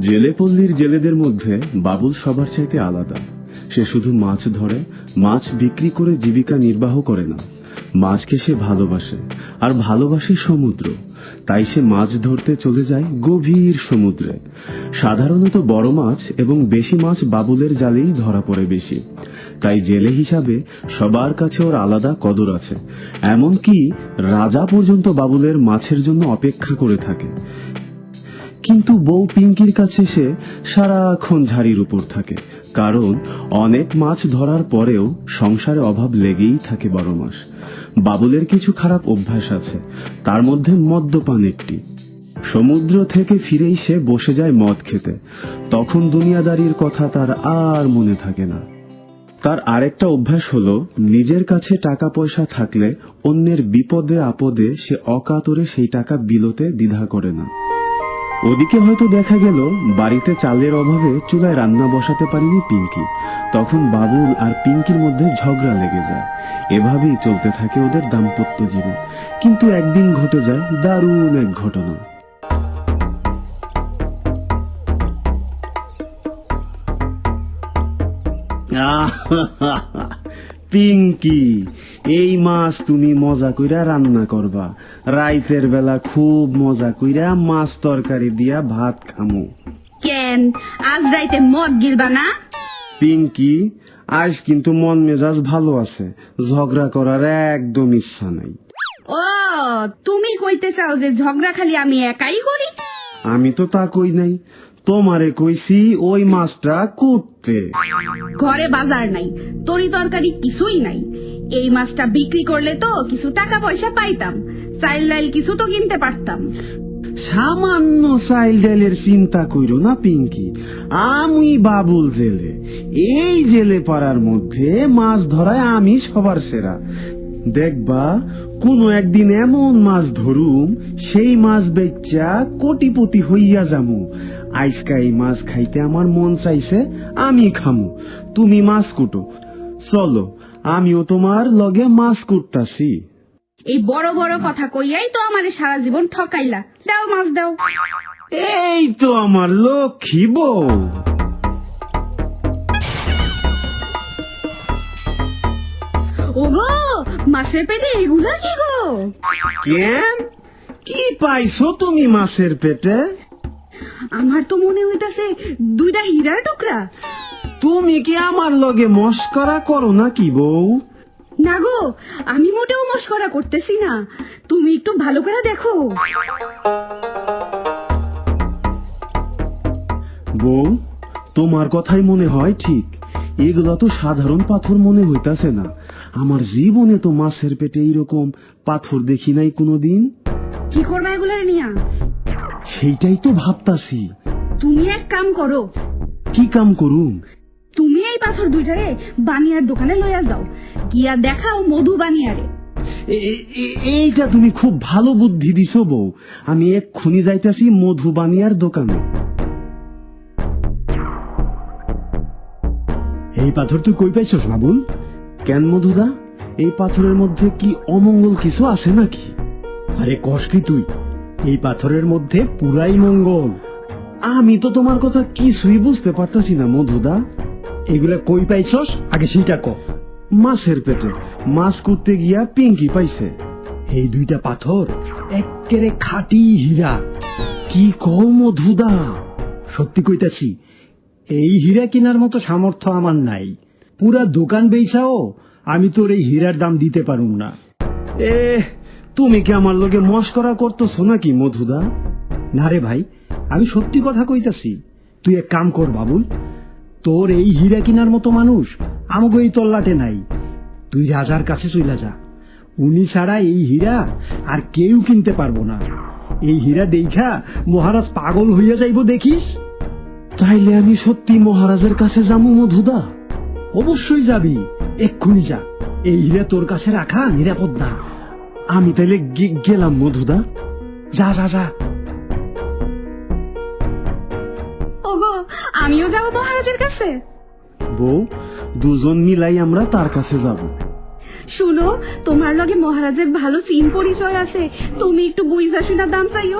জেলেপল্লীর জেলেদের মধ্যে বাবুল সবার চাইতে আলাদা। সে শুধু মাছ ধরে, মাছ বিক্রি করে জীবিকা নির্বাহ করে না। মাছকে সে ভালোবাসে, আর ভালোবাসে সমুদ্র। তাই সে মাছ ধরতে চলে যায় গভীর সমুদ্রে। সাধারণত বড় মাছ এবং বেশি মাছ বাবুলের জালেই ধরা পড়ে বেশি। তাই জেলে হিসাবে সবার কাছে ওর আলাদা কদর আছে। এমনকি রাজা পর্যন্ত বাবুলের মাছের জন্য অপেক্ষা করে থাকে। কিন্তু বউ পিঙ্কির কাছে সে সারাক্ষণ ঝাড়ির উপর থাকে। কারণ অনেক মাছ ধরার পরেও সংসারে অভাব লেগেই থাকে বারো মাস বাবুলের কিছু খারাপ অভ্যাস আছে। তার মধ্যে মদ্যপান একটি। সমুদ্র থেকে ফিরেই সে বসে যায় মদ খেতে। তখন দুনিয়াদারির কথা তার আর মনে থাকে না। তার আরেকটা অভ্যাস হলো, নিজের কাছে টাকা পয়সা থাকলে অন্যের বিপদে আপদে সে অকাতরে সেই টাকা বিলোতে দ্বিধা করে না। ওদিকে হয়তো দেখা গেল, বাড়িতে চালের অভাবে চুলায় রান্না বসাতে পারেনি পিঙ্কি। তখন বাবুল আর পিঙ্কির মধ্যে ঝগড়া লেগে যায়। এভাবেই চলতে থাকে ওদের দাম্পত্য জীবন। কিন্তু একদিন ঘটে যায় দারুণ এক ঘটনা। পিঙ্কি এই মাছ তুমি মজা কইরা রান্না করবা। রাইতের বেলা খুব মজা কইরা মাছ তরকারি দিয়া ভাত খামু। কেন? আজ রাইতে মদ গিলবা না? পিঙ্কি আজ কিন্তু মন মেজাজ ভালো আছে ঝগড়া করার একদম ইচ্ছা নাই। ও তুমি কইতে চাও যে ঝগড়া খালি আমি একাই করি? আমি তো তা কই নাই। তোমারে কইছি ওই মাছটা করতে ঘরে বাজার নাই তরি তরকারি কিছুই নাই। এই মাছটা বিক্রি করলে তো কিছু টাকা পয়সা পাইতাম চাইল ডাইল কিছু তো কিনতে পারতাম। সামান্য চাইল ডাইলের চিন্তা কইরো না পিঙ্কি। আমি বাবুল জেলে। এই জেলে পাড়ার মধ্যে মাছ ধরায় আমি সবার সেরা। দেখবা কোনো একদিন এমন মাছ ধরুম সেই মাছ বেচা কোটিপতি হইয়া যামু। আইসকা এই মাছ খাইতে আমার মন চাইছে আমি খামু। তুমি মাছ কুটো। চলো আমিও তোমার লগে মাছ কুটতাছি। এই বড় বড় কথা কইয়াই তো আমারে সারা জীবন ঠকাইলা। দাও মাছ দাও। এই তো আমার লক্ষ্মী বউ। ওগো মাছের পেটে এগুলা কি গো? কেন? কি পাইছো তুমি মাছের পেটে? আমার তো মনে হইতাছে দুইটা হীরার টুকরা। তুমি কি আমার লগে মস্করা করো না কি বউ? না গো আমি মোটেও মস্করা করতেছি না। তুমি একটু ভালো করে দেখো। বউ তোমার কথাই মনে হয় ঠিক। এগুলা তো সাধারণ পাথর মনে হইতাছে না। আমার জীবনে তো মাছের পেটে এইরকম পাথর দেখি নাই কোনোদিন। কি করবা এগুলার নিয়া? সেইটাই তো ভাবতাছি। তুমি এক কাম করো। কি কাম করুম? তুমি এই পাথর দুইটারে বানিয়ার দোকানে লইয়া যাও। গিয়া দেখাও মধু বানিয়ারে। এইটা তুমি খুব ভালো বুদ্ধি দিছো বউ। আমি এক্ষুনি যাইতাছি মধু বানিয়ার দোকানে। এই পাথর তুই কই পাইছস বাবুল? কেন মধুদা? এই পাথরের মধ্যে কি অমঙ্গল কিছু আছে নাকি? আরে কস কি তুই? এই পাথরের মধ্যে পুরাই মঙ্গল। আমি তো তোমার কথা কিছুই বুঝতে পারতাছি না, মধুদা। এগুলা কই পাইছস? আগে সেইটা ক। মাছের পেটে। মাছ করতে গিয়া পিঙ্কি পাইছে। এই দুইটা পাথর একেরে খাঁটি হীরা। কি কও মধুদা? সত্যি কইতাছি, এই হীরা কেনার মতো সামর্থ্য আমার নাই। পুরা দোকান বেচাও আমি তোর এই হীরার দাম দিতে পারুম না। এ তুমি কি আমার লগে মস্করা করতেছো নাকি, মধুদা? না রে ভাই, আমি সত্যি কথা কইতাছি। তুই এক কাম কর, বাবুল। তোর এই হীরা কিনার মতো মানুষ আমাকে এই তল্লাটে নাই। তুই রাজার কাছে চলে যা। উনি ছাড়া এই হীরা আর কেউ কিনতে পারব না। এই হীরা দেখা মহারাজ পাগল হইয়া যাইব, দেখিস? তাইলে আমি সত্যি মহারাজের কাছে যাব মধুদা? অবশ্যই যাবি। এক্ষুনি যা। এই হীরা তোর কাছে রাখা নিরাপদ না। আমি তাইলে গেলাম মধুদা যা যা যা। ওগো আমিও যাব মহারাজের কাছে? বউ দুজন মিলাই আমরা তার কাছে যাব। শুনো তোমার লগে মহারাজের ভালো চিন পরিচয় আছে। তুমি একটু বুঝা শোনা দাম চাইও।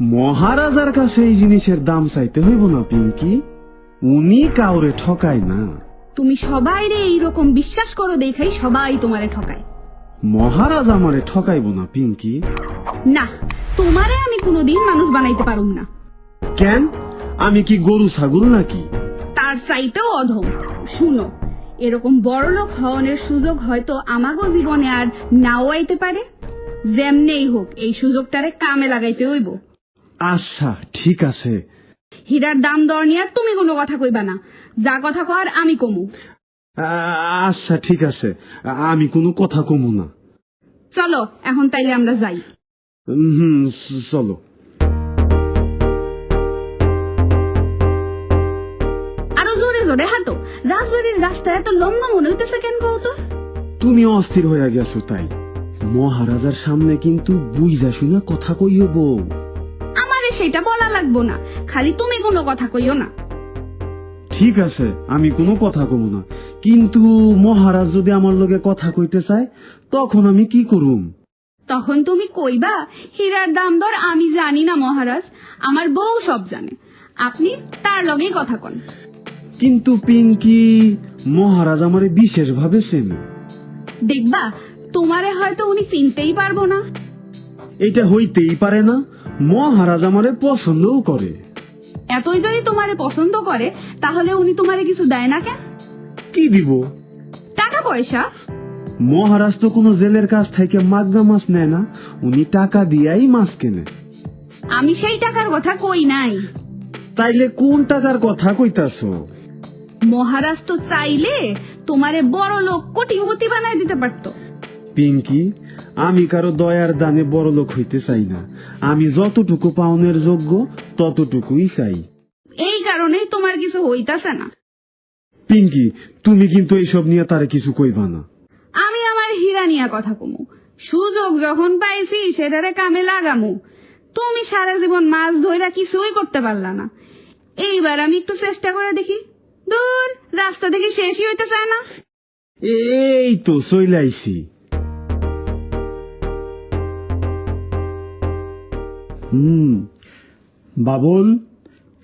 মহারাজার কাছে এই জিনিসের দাম চাইতে হইব না পিঙ্কি। উনি কাউরে ঠকায় না। তুমি সবাই রে এইরকম বিশ্বাস করো দেখাই সবাই তোমারে ঠকায়। মহারাজ আমারে ঠকাইব না পিঙ্কি। না তোমারে আমি কোনোদিন মানুষ বানাইতে পারুম না। কেন? আমি কি গরু ছাগল নাকি? তার চাইতেও অধম। শুনো এরকম বড় লোক হওয়ানোর সুযোগ হয়তো আমাগো জীবনে আর নাও আইতে পারে। যেমনেই হোক এই সুযোগটারে কামে লাগাইতে হইব। আচ্ছা ঠিক আছে। হীরার দাম দর নিয়ে আর তুমি কোনো কথা কইবা না। যা কথা কর আমি কমু। আচ্ছা ঠিক আছে। আমি কোনো কথা কমু না। চলো এখন তাইলে আমরা যাই। হুম চলো। আরও জোরে জোরে হাঁটো। রাজবাড়ির রাস্তা এত লম্বা মনে হইতেছে কেন কৌতো তুমি অস্থির হয়ে গেছো তাই। মহারাজার সামনে কিন্তু বুঝা শুনা কথা কইও বউ। আমারে সেটা বলা লাগবো না। খালি তুমি কোনো কথা কইও না। ঠিক আছে আমি কোনো কথা কব না। কিন্তু মহারাজ যদি আমার লগে কথা কইতে চায় তখন আমি কি করুম? তখন তুমি কইবা হীরার দাম দর আমি জানি না মহারাজ আমার বউ সব জানে। আপনি তার লগেই কথা কন। কিন্তু পিঙ্কি মহারাজ আমারে বিশেষ ভাবে চেনে। দেখবা তোমারে হয়তো উনি চিনতেই পারব না। এটা হইতেই পারে না মহারাজ আমারে পছন্দও করে। এতই যদি তোমারে পছন্দ করে তাহলে উনি তোমারে কিছু দেয় না কেন? কি দিব? টাকা পয়সা মহারাজ তো কোনো জেলের কাছ থেকে মাগনা মাছ নেয় না উনি টাকা দিয়াই মাছ কেনে। আমি সেই টাকার কথা কই নাই। তাইলে কোন টাকার কথা কইতাছো? মহারাজ তো চাইলে তোমারে বড় লোক কোটিপতি বানায় দিতে পারতো। পিঙ্কি আমি কারও দয়ার দানে বড় লোক হইতে চাই না। আমি যতটুকু পাওনের যোগ্য ততটুকুই চাই। এই কারণেই তোমার কিছু হইতাছে না। পিঙ্কি তুমি কিন্তু এইসব নিয়ে তারে কিছু কইবা না। আমি আমার হীরা নিয়ে কথা কমু। সুযোগ যখন পাইছি সেটারে কামে লাগামু। তুমি সারা জীবন মাছ ধইরা কিছুই করতে পারলা না। এইবার আমি একটু চেষ্টা করে দেখি। দূর রাস্তা থেকে শেষই হইতে চায় না। এই তো চইলাইছি। হুম। বাবুল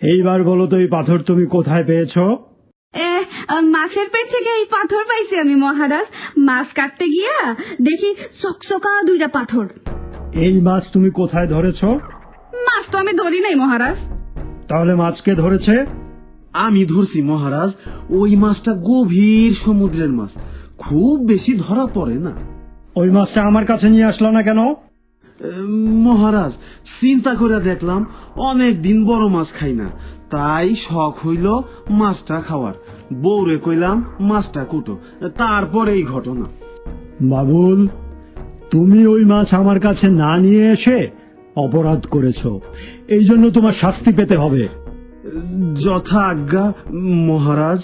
এইবার বলো তো এই পাথর তুমি কোথায় পেয়েছ? মাছের পেট থেকে এই পাথর পাইছি আমি মহারাজ। মাছ কাটতে গিয়া দেখি চকচকা দুইটা পাথর। এই মাছ তুমি কোথায় ধরেছো? মাছ তো আমি ধরি নাই মহারাজ। তাহলে মাছকে ধরেছে? আমি ধরছি মহারাজ। ওই মাছটা গভীর সমুদ্রের মাছ। খুব বেশি ধরা পড়ে না। ওই মাছটা আমার কাছে নিয়ে আসলো না কেন? মহারাজ চিন্তা করে দেখলাম অনেক দিন বড় মাছ খাই না। তাই শখ হইল মাছটা খাওয়ার। বউরে কইলাম মাছটা কুটো। তারপর এই ঘটনা। বাবুল তুমি ওই মাছ আমার কাছে না নিয়ে এসে অপরাধ করেছ। এই জন্য তোমার শাস্তি পেতে হবে। যথা আজ্ঞা মহারাজ।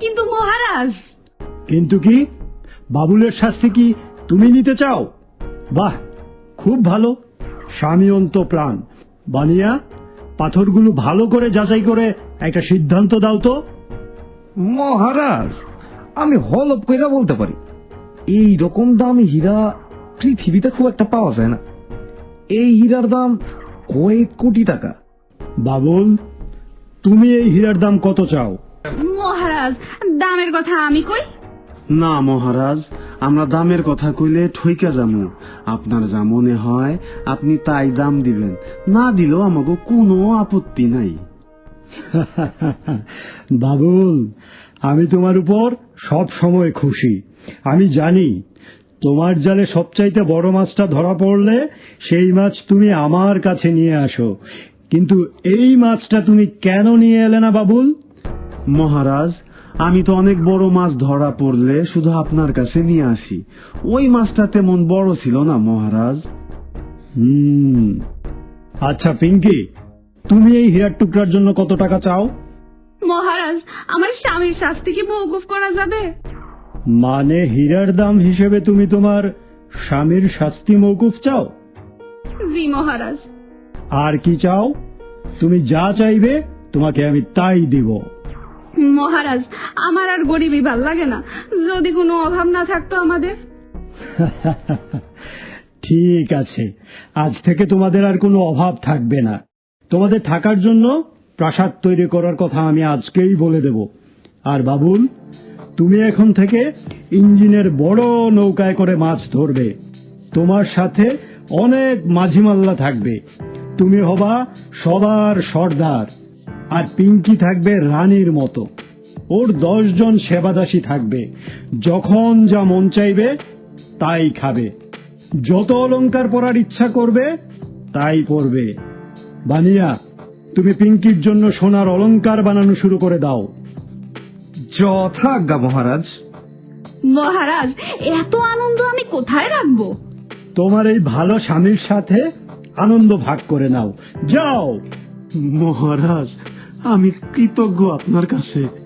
কিন্তু মহারাজ! কিন্তু কি? বাবুলের শাস্তি কি তুমি নিতে চাও? বাহ! খুব ভালো। স্বামী অন্ত প্রাণ। বানিয়া পাথরগুলো ভালো করে যাচাই করে একটা সিদ্ধান্ত দাও তো। মহারাজ আমি হলপ কইরা বলতে পারি। এই রকম দামি হীরা পৃথিবীতে খুব একটা পাওয়া যায় না। এই হীরার দাম কয়েক কোটি টাকা। বাবুল তুমি এই হীরার দাম কত চাও? মহারাজ দামের কথা আমি কই? না মহারাজ আমরা দামের কথা কইলে ঠইকা যামু। আপনার যা মনে হয় আপনি তাই দাম দিবেন। না দিলেও আমাকে কোনো আপত্তি নাই। বাবুল আমি তোমার উপর সব সময় খুশি। আমি জানি তোমার জালে সবচাইতে বড় মাছটা ধরা পড়লে সেই মাছ তুমি আমার কাছে নিয়ে আসো। কিন্তু এই মাছটা তুমি কেন নিয়ে এলে না বাবুল? মহারাজ আমি তো অনেক বড় মাছ ধরা পড়লে শুধু আপনার কাছে নিয়ে আসি। ওই মাছটা তেমন বড় ছিল না মহারাজ। হুম। আচ্ছা পিঙ্কি তুমি এই হীরার টুকরার জন্য কত টাকা চাও? মহারাজ আমার স্বামীর শাস্তি কি মৌকুফ করা যাবে? মানে হীরার দাম হিসেবে তুমি তোমার স্বামীর শাস্তি মৌকুফ চাও? জি মহারাজ। আর কি চাও? তুমি যা চাইবে তোমাকে আমি তাই দিব। মহারাজ, আমার আর গরিবই ভালো লাগে না। যদি কোনো অভাব না থাকতো আমাদের? ঠিক আছে। আজ থেকে তোমাদের আর কোনো অভাব থাকবে না। তোমাদের থাকার জন্য প্রাসাদ তৈরি করার কথা আমি আজকেই বলে দেব। আর বাবুল, তুমি এখন থেকে ইঞ্জিনের বড় নৌকায় করে মাছ ধরবে। তোমার সাথে অনেক মাঝিমাল্লা থাকবে। তুমি হবা সবার সর্দার। আর পিঙ্কি থাকবে রানীর মতো। ওর দশজন সেবাদাসী থাকবে। যখন যা মন চাইবে তাই খাবে। যত অলংকার পরার ইচ্ছা করবে তাই পরবে। বানিয়া তুমি পিঙ্কির জন্য সোনার অলংকার বানানো শুরু করে দাও। যথাজ্ঞা মহারাজ। মহারাজ এত আনন্দ আমি কোথায় রাখব? তোমার এই ভালো স্বামীর সাথে আনন্দ ভাগ করে নাও। যাও। মহারাজ আমি কৃতজ্ঞ আপনার কাছে।